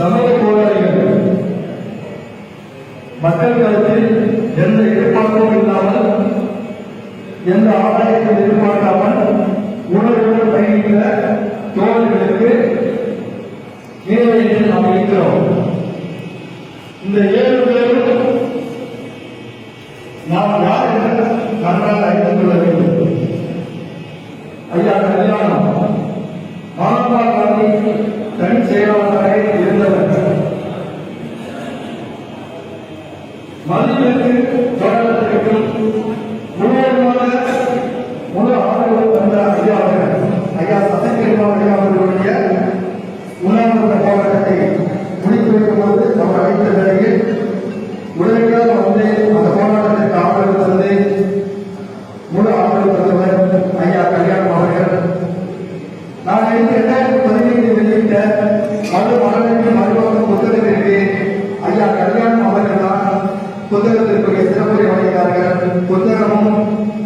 சமய போராளிகள் மக்கள் கருத்தில் எந்த எதிர்பார்ப்பும் இல்லாமல் எந்த ஆதாயத்தையும் எதிர்பார்க்காமல் உணர்வுடன் பயணிக்கிற தோழர்களுக்கு இணையத்தில் நாம் இருக்கிறோம். இந்த ஏழு பேரும் நாம் யார் என்று நன்றாக அறிந்து கொள்ள வேண்டும். ஐயா கல்யாணம். மறு மரணத்தின் மறுபக்கம் புத்தகத்திற்கு ஐயா கல்யாணம் புத்தகத்திற்குரிய சிறப்புரை வழங்கினார்கள். புத்தகமும்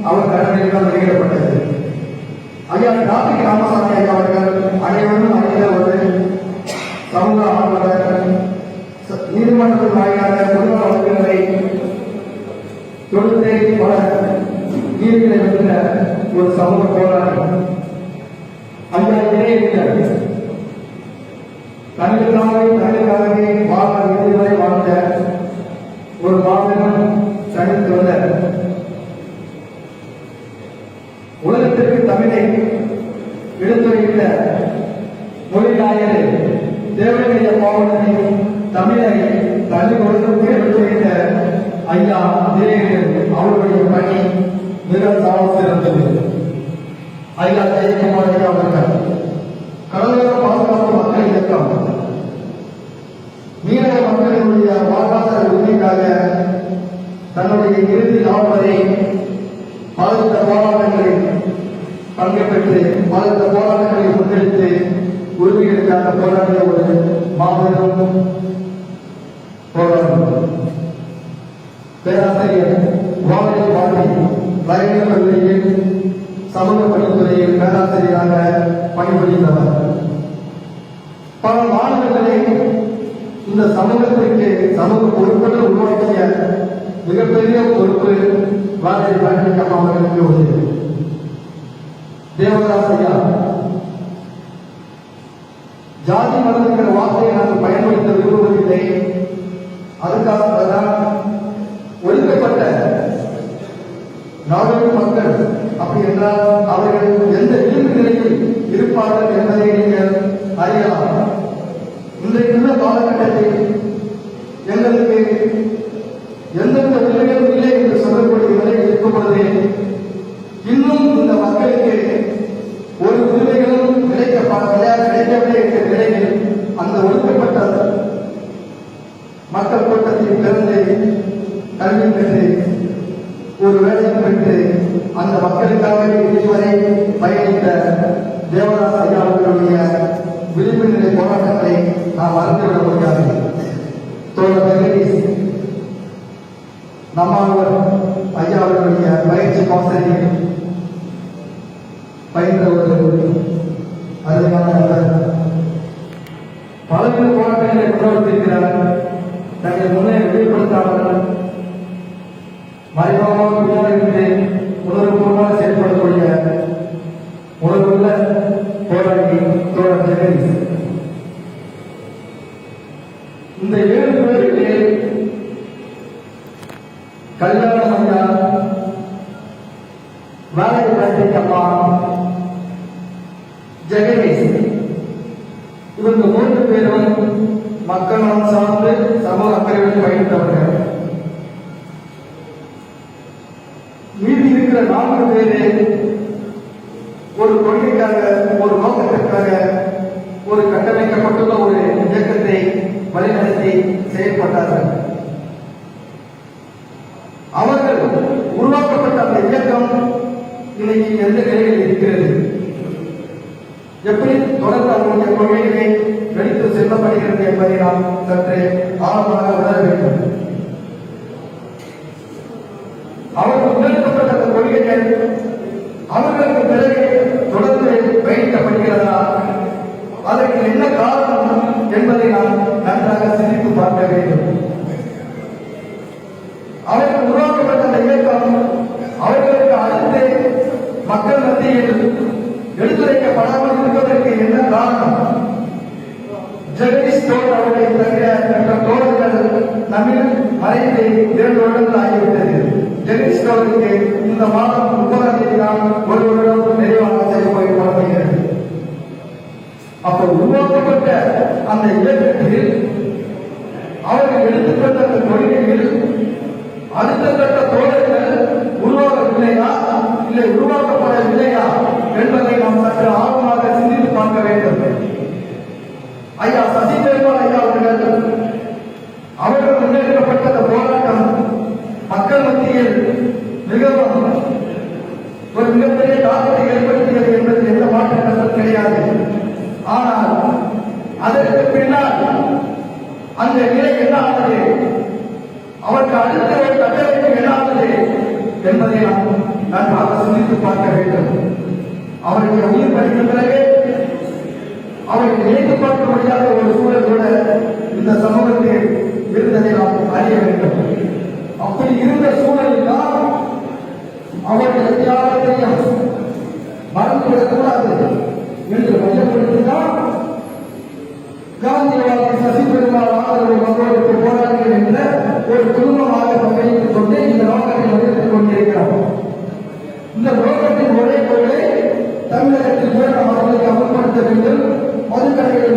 அவர் கடனில் தான் வெளியிடப்பட்டது. ஐயா கார்த்திக் ராமசாமி ஐயா அவர்கள் அனைவரும் அறிந்த ஒரு சமூக ஆர்வலர் நீதிமன்றத்தின் வாயிலாக குடும்ப வழக்குகளை தொழுத்தை பல நீதிகளை வென்ற ஒரு சமூக போராட்டம் ஐயா இணையர்கள் தனக்காகவே தனக்காகவே வாழ விடுதலை வாழ்ந்த ஒரு மாபெரும் தனித்துவனர் உலகத்திற்கு தமிழை எடுத்துரைத்த மொழிநாயகர் தேவனுடைய பாவனை தமிழை தள்ளி கொடுத்து எடுத்துரைத்த ஐயா தேவர்கள் அவருடைய பணி மிக சால ஐயா ஜெயக்குமார் அவர்கள். கடலோர பாதுகாப்பு மக்கள் இயக்கம். மீனவ மக்களினுடைய வாழ்வாதார உரிமைக்காக தன்னுடைய இறுதி நாள் வரை போராட்டங்களில் பங்கேற்று பாதித்த போராட்டங்களை முன்னெடுத்து உரிமைகளுக்காக போராடிய ஒரு மாபெரும் போராட்டம். பேராசிரியர் வாழை வாழை வயலின் கல்லூரியில் சமூக பணித்துறையில் பேராசிரியராக பணிபுரிந்தவர் பல மாணவர்களை இந்த சமூகத்திற்கு சமூக பொறுப்புகள் உருவாக்கிய மிகப்பெரிய பொறுப்பு வாழை பழனிக்கம் அவர்களுக்கு உள்ளது தேவதாஸ் ஐயா ஜாதி மதம் என்கிற வார்த்தையை நான் பயன்படுத்த விரும்புவதில்லை. அதுக்காக தான் ஒழுங்கப்பட்ட நாடக மக்கள் அப்படி என்றால் அவர்கள் எந்த இயல்பு நிலையில் இருப்பார்கள் என்பதை நீங்கள் இன்றைக்குள்ள காலகட்டத்தில் எங்களுக்கு எந்தெந்த உரிமைகளும் இல்லை என்று சொல்லக்கூடிய நிலையில் இருக்கும் பொழுது இன்னும் இந்த மக்களுக்கு ஒரு உரிமைகளும் கிடைக்கப்படவில்லை கிடைக்கவில்லை என்ற நிலையில் அந்த ஒடுக்கப்பட்ட மக்கள் கூட்டத்தில் பிறந்து கல்வி பெற்று ஒரு வேலை பெற்று அந்த மக்களுக்காக நான் நாம் மறந்துவிட முடியாது தோழர் ஜெகதீஷ் ஐயா அவர்களுடைய பயிற்சி பாசனையில் பயின்ற ஒரு அருமையான நபர். போராட்டங்களை முன்னெடுத்திருக்கிறார் தங்களை முன்னே வெளிப்படுத்தாமல் மறைமுகமாக பின்னாடி உணர்வுபூர்வமாக செயல்படக்கூடிய உணர்வுள்ள போராளி தோழர் ஜெகதீஷ் இந்த ஏழு பேருக்கு கல்யாணம் ஐயா வேலை அம்மா ஜெகதீஷ் இவங்க மூன்று பேரும் மக்கள் நலம் சார்ந்து சமூக அக்கறையுடன் பயணித்தவர்கள் மீதி இருக்கிற நான்கு பேரு ஒரு கொள்கைக்காக ஒரு நோக்கத்திற்காக ஒரு கட்டமைக்கப்பட்டுள்ள ஒரு இயக்கத்தை வழிநடத்தி எப்படி தொடர்ந்து அவருடைய கொள்கைகளை வெளித்து செல்லப்படுகிறது என்பதை நாம் சற்று ஆழமாக உணர வேண்டும். அவர் முன்னெடுக்கப்பட்ட அந்த கொள்கைகள் அவர்களுக்கு பிறகு தொடர்ந்து பயணிக்கப்படுகிறதா அதற்கு என்ன காரணம் என்பதை நாம் நன்றாக சிந்தித்து பார்க்க வேண்டும். அவர்கள் உருவாக்கப்பட்ட இயக்கம் அவர்களுக்கு அடுத்து மக்கள் மத்தியில் படாமல் என்ன காரணம்? ஜெகதீஷ் தோல் அவர்களை தவிர மற்ற தோழர்கள் தமிழ் மறைந்து இரண்டு வருடங்கள் ஆகிவிட்டது. ஜெகதீஷ் தோழருக்கு இந்த மாதம் முப்பதாம் தேதி தான் ஒரு வருடம் நிறைவாக செயல்பாடு தொடங்குகிறது அப்போ உருவாக்கப்பட்ட அந்த இயக்க ஏற்படுத்தியது என்பதில் எந்த மாற்றம் கிடையாது. ஆனால் அதற்கு பின்னால் அந்த நிலை என்ன ஆனது அவருக்கு அடுத்த கட்டளைக்கு என்ன ஆனது என்பதை நாம் நன்றாக சிந்தித்து பார்க்க வேண்டும். அவருடைய உயிர் பறிக்கும் அவரை நினைத்து பார்க்க முடியாத ஒரு சூழல் கூட இந்த சமூகத்தில் இருந்ததை நாம் அறிய வேண்டும். அப்படி இருந்த சூழலில் தான் அவருடைய தியாகத்தை ஆகிவிடக்கூடாது என்று மையப்படுத்தினால் காந்தியவாதி சசி பெருமாள் ஆதரவு மக்களுக்கு போராடுங்கள் என்ற ஒரு குடும்பமாக பங்களித்துக் கொண்டு இந்த நோக்கத்தை வகுத்துக் கொண்டிருக்கிறோம் இந்த நோக்கத்தின் ஒரே தமிழகத்தில் பூரண மக்களுக்கு அமல்படுத்த வேண்டும். மதுக்கடைகள்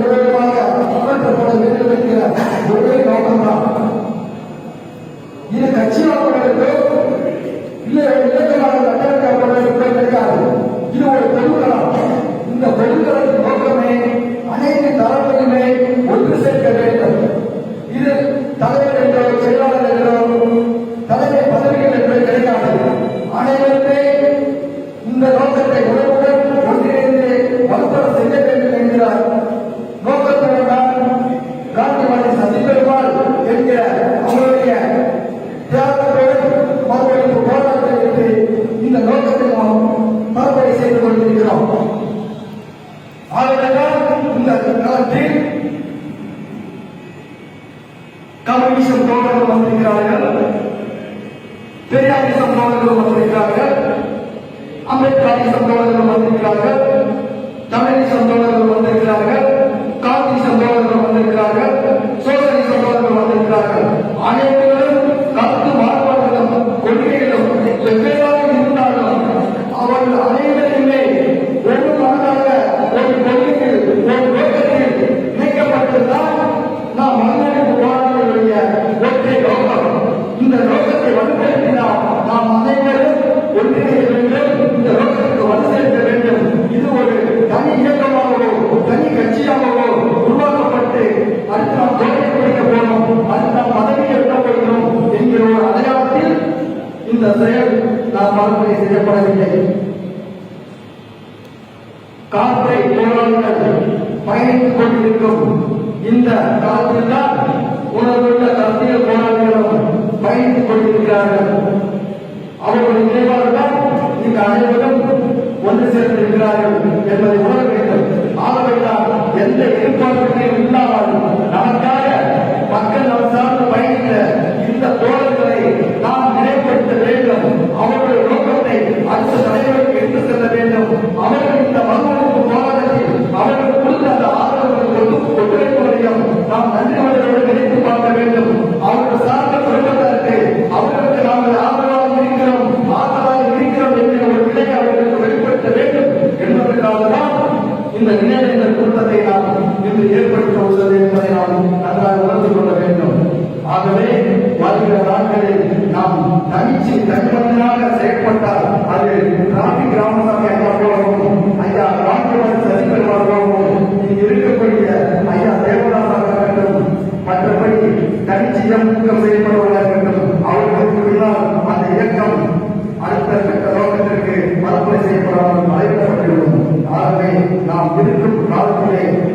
அபிஷம் தோழர்கள் வந்திருக்கிறார்கள். பெரியாரிசம் தோழர்கள் வந்திருக்கிறார்கள். அம்பேத்கரிசம் தோழர்கள் வந்திருக்கிறார்கள். தமிழ் தோழர்கள் வந்திருக்கிறார்கள். இந்த காலத்தில் தான் உணர்வுள்ள போராளிகளும் பயந்து கொண்டிருக்கிறார்கள். அவர்கள் நினைவாக தான் இந்த அனைவரும் ஒன்று சேர்ந்திருக்கிறார்கள் என்பதை உணர வேண்டும். ஆகவே எந்த எதிர்பார்ப்புகளையும் இல்லாமல் வார்த்தை